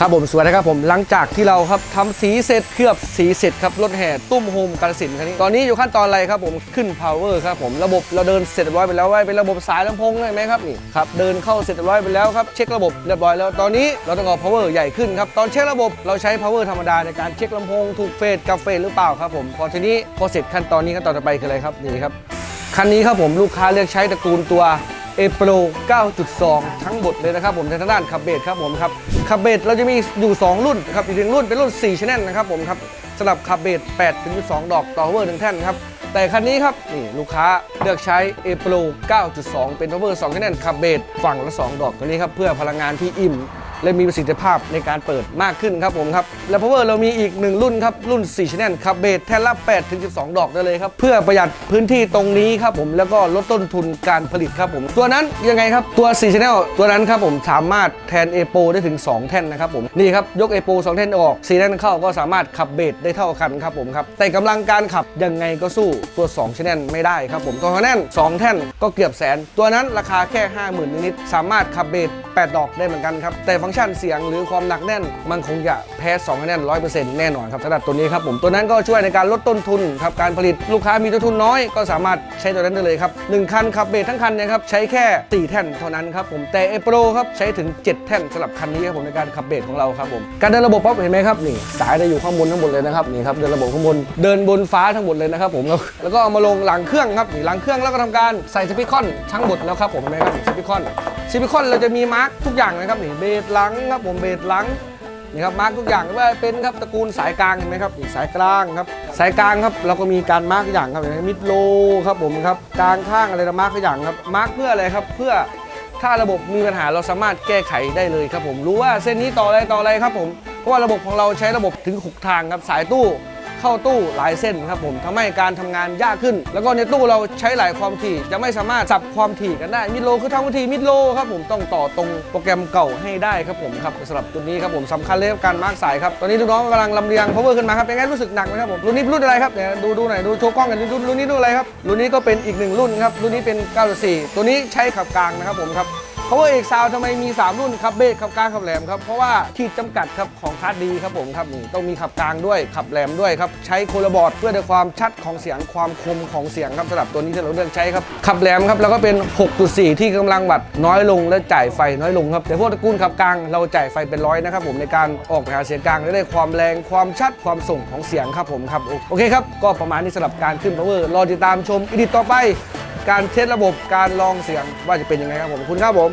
ครับผมสวัสดีครับผมหลังจากที่เราครับทำสีเสร็จเคลือบสีเสร็จครับรถแห่ตุ้มโฮมกาลสินธุ์คันนี้ตอนนี้อยู่ขั้นตอนอะไรครับผมขึ้น power ครับผมระบบเราเดินเสร็จเรียบร้อยไปแล้วว่าเป็นระบบสายลำโพงเลยไหมครับนี่ครับเดินเข้าเสร็จเรียบร้อยไปแล้วครับเช็คระบบเรียบร้อยแล้วตอนนี้เราต้องเอา power ใหญ่ขึ้นครับตอนเช็คระบบเราใช้ power ธรรมดาในการเช็คลำโพงถูกเฟสกับเฟสหรือเปล่าครับผมพอทีนี้พอเสร็จขั้นตอนนี้ขั้นตอนต่อไปคืออะไรครับนี่ครับคันนี้ครับผมลูกค้าเลือกใช้ตระกูลตัว a p r o 9.2 ทั้งหมดเลยนะครับผมในทางด้านขับเบสครับผมครับขับเบสเราจะมีอยู่ 2 รุ่นครับอีกหนึ่งรุ่นเป็นรุ่น4ชแนลนะครับผมครับสำหรับขับเบส8ถึง12 ดอกต่อเวอร์หนึ่งแท่นครับแต่คันนี้ครับนี่ลูกค้าเลือกใช้ a p r o 9.2 เป็น power 2ชแนลขับเบสฝั่งละ 2 ดอกตัวนี้ครับ เพื่อพลังงานที่อิ่ม และมีประสิทธิภาพในการเปิดมากขึ้นครับผมครับและ power เรามีอีกหนึ่งรุ่นครับ รุ่น4 channel ครับเบสแท่นละ8ถึง12 ดอกได้เลยครับ เพื่อประหยัดพื้นที่ตรงนี้ครับผมแล้วก็ลดต้นทุนการผลิตครับผม ตัวนั้นยังไงครับตัว4 channel ตัวนั้นครับผมสามารถแทน a p o ได้ถึง 2 แท่นนะครับผมนี่ครับยก a p o 2แท่นออก4แท่นเข้าก็สามารถขับเบสได้เท่ากันครับผมครับแต่กำลังการขับยังไงก็สู้ตัว2 channel ไม่ได้ครับผมตัวแน่น2 แท่นก็เกือบแสน ตัวนั้นราคาแค่ 50,000นิดๆสามารถขับเบส8ดอกได้เหมือนกันครับแต่ฟังก์ชันเสียงหรือความหนักแน่น มันคงจะแพ้2คะแนน100%แน่นอนครับสำหรับตัวนี้ครับผมตัวนั้นก็ช่วยในการลดต้นทุนครับการผลิตลูกค้ามีต้นทุนน้อยก็สามารถใช้ตัวนั้นได้เลยครับหนึ่งคันขับเบสทั้งคันนะครับใช้แค่ 4 แท่นเท่านั้นครับผมแต่เอโปรครับใช้ถึง 7 แท่นสำหรับคันนี้ครับผมในการขับเบสของเราครับผมการเดินระบบป๊อปเห็นไหมครับนี่สายจะอยู่ข้างบนทั้งหมดเลยนะครับนี่ครับเดินระบบข้างบนเดินบนฟ้าทั้งหมดเลยนะครับผมแล้วก็เอามาลงหลังเครื่องครับนี่หลังเครื่องแล้วก็ทำการใส่สปีคอนทั้งหมดแล้วครับผมเห็นไหมครับสปีคอน สปีคอนเราจะมีมาร์กทุกอย่างนะครับนี่เบสหลังครับผมเบสหลังนี่ครับมาร์กทุกอย่างไม่ว่าเป็นครับตระกูลสายกลางเห็นไหมครับสายกลางครับสายกลางครับเราก็มีการมาร์กอย่างครับเห็นไหมมิดโลครับผมครับกลางข้างอะไรมาร์กทุกอย่างครับมาร์กเพื่ออะไรครับเพื่อถ้าระบบมีปัญหาเราสามารถแก้ไขได้เลยครับผมรู้ว่าเส้นนี้ต่ออะไรต่ออะไรครับผมเพราะว่าระบบของเราใช้ระบบถึง 6 ทางครับสายตู้ เข้าตู้หลายเส้นครับผมทำให้การทำงานยากขึ้น แล้วก็ในตู้เราใช้หลายความถี่จะไม่สามารถสับความถี่กันได้มิดโลคือทำความถี่มิดโลครับผมต้องต่อตรงโปรแกรมเก่าให้ได้ครับผมครับสำหรับตัวนี้ครับผมสำคัญเลยการมาร์กสายครับตอนนี้ลูกน้องกำลังลำเลียง power ขึ้นมาครับเป็นไงรู้สึกหนักไหมครับผมรุ่นนี้รุ่นอะไรครับเดี๋ยวดูดูหน่อยดูโชว์กล้องกันรุ่นรุ่นนี้รุ่นอะไรครับรุ่นนี้ก็เป็นอีกหนึ่งรุ่นครับรุ่นนี้เป็น 9.4 ตัวนี้ใช้ขับกลางนะครับผมครับ เพราะว่าเอกซาวทำไมมี 3 รุ่นครับเบสขับกลางขับแหลมครับ เพราะว่าขีดจำกัดครับของคาร์ดดีครับผมครับนี่ต้องมีขับกลางด้วยขับแหลมด้วยครับ ใช้โคลบอร์ดเพื่อในความชัดของเสียงความคมของเสียงครับสำหรับตัวนี้ที่เราเลือกใช้ครับขับแหลมครับแล้วก็เป็น 6.4 ที่กำลังวัดน้อยลงและจ่ายไฟน้อยลงครับแต่พวกตระกูลขับกลางเราจ่ายไฟเป็นร้อยนะครับผมในการออกไปหาเสียงกลางและได้ความแรงความชัดความส่งของเสียงครับผมครับโอเคครับก็ประมาณนี้สำหรับการขึ้น power รอติดตามชมอีดิตต่อไป การเทสระบบการลองเสียงว่าจะเป็นยังไงครับผมขอบคุณครับผม